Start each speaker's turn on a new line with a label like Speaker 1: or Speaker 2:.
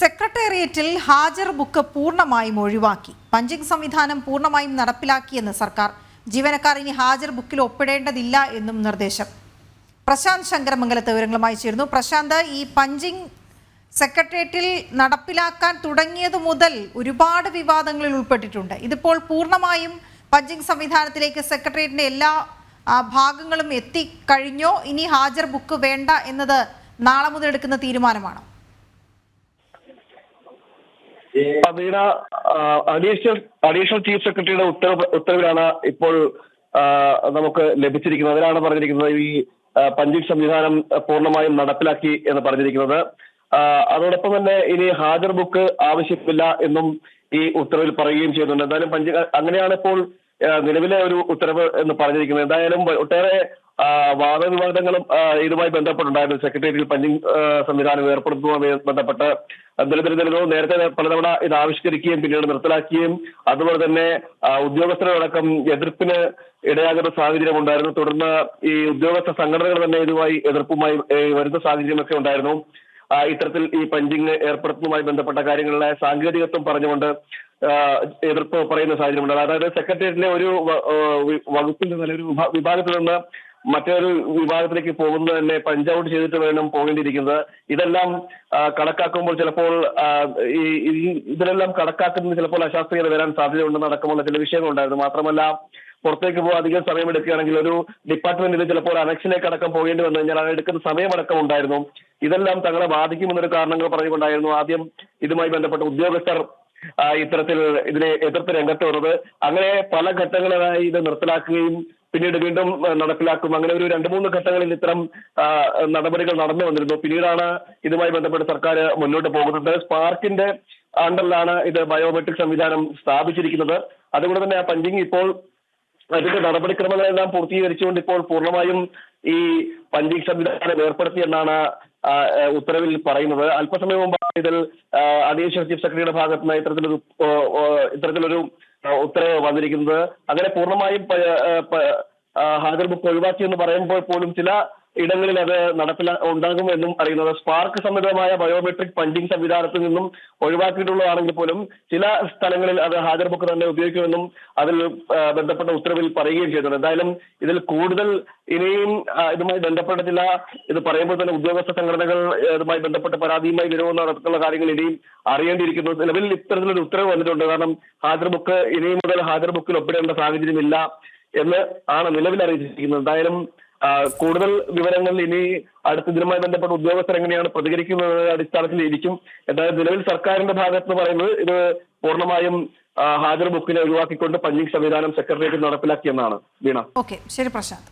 Speaker 1: സെക്രട്ടേറിയറ്റിൽ ഹാജർ ബുക്ക് പൂർണമായും ഒഴിവാക്കി. പഞ്ചിങ് സംവിധാനം പൂർണമായും നടപ്പിലാക്കിയെന്ന് സർക്കാർ. ജീവനക്കാർ ഇനി ഹാജർ ബുക്കിൽ ഒപ്പിടേണ്ടതില്ല എന്നും നിർദ്ദേശം. പ്രശാന്ത് ശങ്കരമംഗലത്തെ വിവരങ്ങളുമായി ചേരുന്നു. പ്രശാന്ത് ഈ പഞ്ചിങ് സെക്രട്ടേറിയറ്റിൽ നടപ്പിലാക്കാൻ തുടങ്ങിയത് മുതൽ ഒരുപാട് വിവാദങ്ങളിൽ ഉൾപ്പെട്ടിട്ടുണ്ട്. ഇതിപ്പോൾ പൂർണമായും പഞ്ചിങ് സംവിധാനത്തിലേക്ക് സെക്രട്ടേറിയറ്റിന്റെ എല്ലാ ഭാഗങ്ങളും എത്തിക്കഴിഞ്ഞോ ഇനി ഹാജർ ബുക്ക് വേണ്ട എന്നത് നാളെ മുതൽ എടുക്കുന്ന തീരുമാനമാണോ.
Speaker 2: വീണ അഡീഷണൽ ചീഫ് സെക്രട്ടറിയുടെ ഉത്തരവ് ഉത്തരവിലാണ് ഇപ്പോൾ നമുക്ക് ലഭിച്ചിരിക്കുന്നത്. അതിലാണ് പറഞ്ഞിരിക്കുന്നത് ഈ പഞ്ചിങ് സംവിധാനം പൂർണമായും നടപ്പിലാക്കി എന്ന് പറഞ്ഞിരിക്കുന്നത്. അതോടൊപ്പം തന്നെ ഇനി ഹാജർ ബുക്ക് ആവശ്യമില്ല എന്നും ഈ ഉത്തരവിൽ പറയുകയും ചെയ്യുന്നുണ്ട്. എന്തായാലും പഞ്ച അങ്ങനെയാണ് ഇപ്പോൾ നിലവിലെ ഒരു ഉത്തരവ് എന്ന് പറഞ്ഞിരിക്കുന്നത്. എന്തായാലും ഒട്ടേറെ വാദവിവാദങ്ങളും ഇതുമായി ബന്ധപ്പെട്ടുണ്ടായിരുന്നു. സെക്രട്ടേറിയറ്റിൽ പഞ്ചിങ് സംവിധാനം ഏർപ്പെടുത്തുന്നതുമായി ബന്ധപ്പെട്ട് ദളിതര് ദളിതവും നേരത്തെ പലതവണ ഇത് ആവിഷ്കരിക്കുകയും പിന്നീട് നിർത്തലാക്കുകയും അതുപോലെ തന്നെ ഉദ്യോഗസ്ഥരോടക്കം എതിർപ്പിന് ഇടയാകുന്ന സാഹചര്യം ഉണ്ടായിരുന്നു. തുടർന്ന് ഈ ഉദ്യോഗസ്ഥ സംഘടനകൾ തന്നെ ഇതുമായി എതിർപ്പുമായി വരുന്ന സാഹചര്യമൊക്കെ ഉണ്ടായിരുന്നു. ഇത്തരത്തിൽ ഈ പഞ്ചിങ് ഏർപ്പെടുത്തുന്നതുമായി ബന്ധപ്പെട്ട കാര്യങ്ങളിലെ സാങ്കേതികത്വം പറഞ്ഞുകൊണ്ട് എതിർപ്പ് പറയുന്ന സാഹചര്യമുണ്ട്. അതായത് സെക്രട്ടേറിയറ്റിലെ ഒരു വകുപ്പിൽ നിന്ന് അല്ലെങ്കിൽ വിഭാഗത്തിൽ നിന്ന് മറ്റൊരു വിഭാഗത്തിലേക്ക് പോകുന്നത് തന്നെ പഞ്ച് ഔട്ട് ചെയ്തിട്ട് വേണം പോകേണ്ടിയിരിക്കുന്നത്. ഇതെല്ലാം കണക്കാക്കുമ്പോൾ ചിലപ്പോൾ ഈ ഇതിലെല്ലാം കണക്കാക്കുന്നത് ചിലപ്പോൾ അശാസ്ത്രീയത വരാൻ സാധ്യതയുണ്ടെന്ന് അടക്കമുള്ള ചില വിഷയങ്ങളുണ്ടായിരുന്നു മാത്രമല്ല പുറത്തേക്ക് പോകാൻ അധികം സമയം എടുക്കുകയാണെങ്കിൽ ഒരു ഡിപ്പാർട്ട്മെന്റിൽ ചിലപ്പോൾ അനക്ഷനിലേക്ക് അടക്കം പോകേണ്ടി വന്നു കഴിഞ്ഞാൽ അത് എടുക്കുന്ന സമയമടക്കം ഉണ്ടായിരുന്നു. ഇതെല്ലാം തങ്ങളെ ബാധിക്കുമെന്നൊരു കാരണങ്ങൾ പറഞ്ഞുകൊണ്ടായിരുന്നു ആദ്യം ഇതുമായി ബന്ധപ്പെട്ട ഉദ്യോഗസ്ഥർ ഇത്തരത്തിൽ ഇതിനെ എതിർത്ത് രംഗത്ത് വന്നത്. അങ്ങനെ പല ഘട്ടങ്ങളിലായി ഇത് നിർത്തലാക്കുകയും പിന്നീട് വീണ്ടും നടപ്പിലാക്കും. അങ്ങനെ ഒരു രണ്ട് മൂന്ന് ഘട്ടങ്ങളിൽ ഇത്തരം നടപടികൾ നടന്നു വന്നിരുന്നു. പിന്നീടാണ് ഇതുമായി ബന്ധപ്പെട്ട് സർക്കാർ മുന്നോട്ട് പോകുന്നത്. സ്പാർക്കിന്റെ അണ്ടറിലാണ് ഇത് ബയോമെട്രിക് സംവിധാനം സ്ഥാപിച്ചിരിക്കുന്നത്. അതുകൊണ്ട് തന്നെ ആ പഞ്ചിങ് ഇപ്പോൾ അതിന്റെ നടപടിക്രമങ്ങളെല്ലാം പൂർത്തീകരിച്ചുകൊണ്ട് ഇപ്പോൾ പൂർണമായും ഈ പഞ്ചിങ് സംവിധാനം ഏർപ്പെടുത്തി എന്നാണ് ഉത്തരവിൽ പറയുന്നത്. അല്പസമയം മുമ്പാണ് ഇതിൽ അഡീഷണൽ ചീഫ് സെക്രട്ടറിയുടെ ഭാഗത്ത് നിന്ന് ഇത്തരത്തിലൊരു ഇത്തരത്തിലൊരു ഉത്തരവ് വന്നിരിക്കുന്നത്. അങ്ങനെ പൂർണമായും ഹാജർ ബുക്ക് ഒഴിവാക്കി എന്ന് പറയുമ്പോൾ പോലും ചില ഇടങ്ങളിൽ അത് നടപ്പില ഉണ്ടാകും എന്നും അറിയുന്നത്. സ്പാർക്ക് സംബന്ധമായ ബയോമെട്രിക് പഞ്ചിങ് സംവിധാനത്തിൽ നിന്നും ഒഴിവാക്കിയിട്ടുള്ളതാണെങ്കിൽ പോലും ചില സ്ഥലങ്ങളിൽ അത് ഹാജർ ബുക്ക് തന്നെ ഉപയോഗിക്കുമെന്നും അതിൽ ബന്ധപ്പെട്ട ഉത്തരവിൽ പറയുകയും ചെയ്തിട്ടുണ്ട് എന്തായാലും ഇതിൽ കൂടുതൽ ഇനിയും ഇതുമായി ബന്ധപ്പെട്ട ചില ഇത് പറയുമ്പോൾ തന്നെ ഉദ്യോഗസ്ഥ സംഘടനകൾ ഇതുമായി ബന്ധപ്പെട്ട പരാതിയുമായി വരുമെന്ന് നടത്തുന്ന കാര്യങ്ങൾ ഇനിയും അറിയേണ്ടിയിരിക്കുന്നു. നിലവിൽ ഇത്തരത്തിലൊരു ഉത്തരവ് വന്നിട്ടുണ്ട്. കാരണം ഹാജർ ബുക്ക് ഇനിയും മുതൽ ഹാജർ ബുക്കിൽ ഒപ്പിടേണ്ട സാഹചര്യമില്ല എന്ന് ആണ് നിലവിൽ അറിയിച്ചിരിക്കുന്നത്. എന്തായാലും കൂടുതൽ വിവരങ്ങൾ ഇനി അടുത്ത ഇതിനുമായി ബന്ധപ്പെട്ട ഉദ്യോഗസ്ഥർ എങ്ങനെയാണ് പ്രതികരിക്കുന്നത് അടിസ്ഥാനത്തിൽ ഇരിക്കും. എന്തായാലും നിലവിൽ സർക്കാരിന്റെ ഭാഗത്ത് പറയുന്നത് ഇത് പൂർണമായും ഹാജർ ബുക്കിനെ ഒഴിവാക്കിക്കൊണ്ട് പഞ്ചിങ് സംവിധാനം സെക്രട്ടേറിയറ്റ് നടപ്പിലാക്കിയെന്നാണ്. വീണ.
Speaker 1: ഓക്കെ ശരി പ്രശാന്ത്.